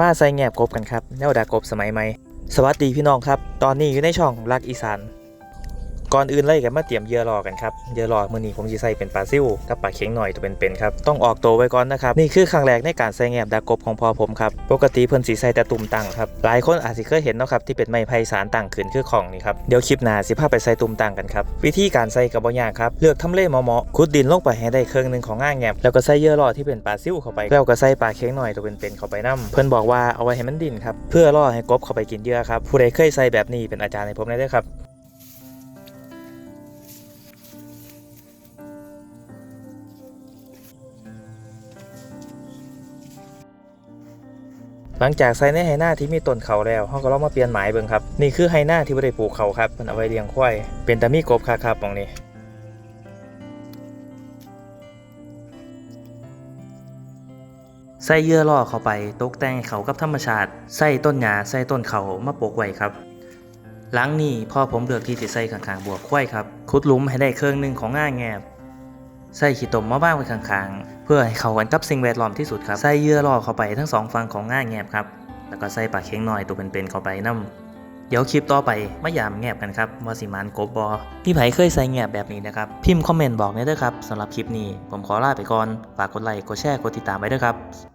มาใส่แงบกบกันครับแนวดากบสมัยใหม่ สวัสดีพี่น้องครับ ตอนนี้อยู่ในช่องรักอีสาน ก่อนอื่นเลยกันมาเตรียมเหยื่อรอกันครับเหยื่อรอมือนี้ผมสิใส่เป็นปลาซิวกับปลาเข็งหน่อยตัวเป็นๆครับต้องออกตัวไว้ก่อนนะครับนี่คือครั้งแรกในการใส่แงบดากบของพ่อผมครับปกติเพิ่นสิใส่แต่ตุ่มตังครับหลายคนอาจสิเคยเห็นเนาะครับที่เป็นไม้ไผ่สารตั้งขึ้นคือของนี่ครับเดี๋ยวคลิปหน้าสิพาไปใส่ตุ่มตังกันครับวิธีการใส่ก็บ่ยากครับเลือกทำเลเหมาะๆขุดดินลงไปให้ได้เครึ่งหนึงของง่างแงบแล้วก็ใส่เหยื่อรอที่เป็นปลาซิวเข้าไป แล้วก็ใส่ปลาเข็งหน่อยตัวเป็นๆเข้าไปนํเพิ่นบอกว่าเอาไว้ให้มันดินครับเพื่อล่อให้กบเข้าไปกินเหยื่อครับผู้ใดเคยใส่แบบนี้เป็นอาจารย์ให้ผมได้ครับ หลังจากใส่ในไหหน้าที่มีต้นเขาแล้วเขาก็ลองมาเปลี่ยนหมายเบิ่งครับ นี่คือไหหน้าที่บ่ได้ปลูกเขาครับมันเอาไว้เลี้ยงควายเป็นตามีกบครับครับมองนี้ใส่เยื่อล่อเข้าไปตกแต่งเขากับธรรมชาติใส่ต้นหญ้าใส่ต้นเขามาปลูกไว้ครับ หลังนี้พ่อผมเลือกที่จะใส่ข้างๆบวกควายครับขุดหลุมให้ได้เครื่องหนึ่งของง่าแงบ ใส่ขีดตมมาบ้างไว้ข้างๆ เพื่อให้เข้ากันกับสิ่งแวดล้อมที่สุดครับ ใส่เยื่อล่อเข้าไปทั้งสองฝั่งของง่าแงบครับ แล้วก็ใส่ปลาเค็งหน่อยตัวเป็นๆเข้าไปนํเดี๋ยวคลิปต่อไปมายามแงบกันครับว่าสิมานกบบอพี่ไผเคยใส่แงบแบบนี้นะครับ พิมพ์คอมเมนต์บอกเน่ยเด้อครับสำหรับคลิปนี้ ผมขอลาไปก่อน ฝากกดไลค์กดแชร์กดติดตามไว้ด้วยครับ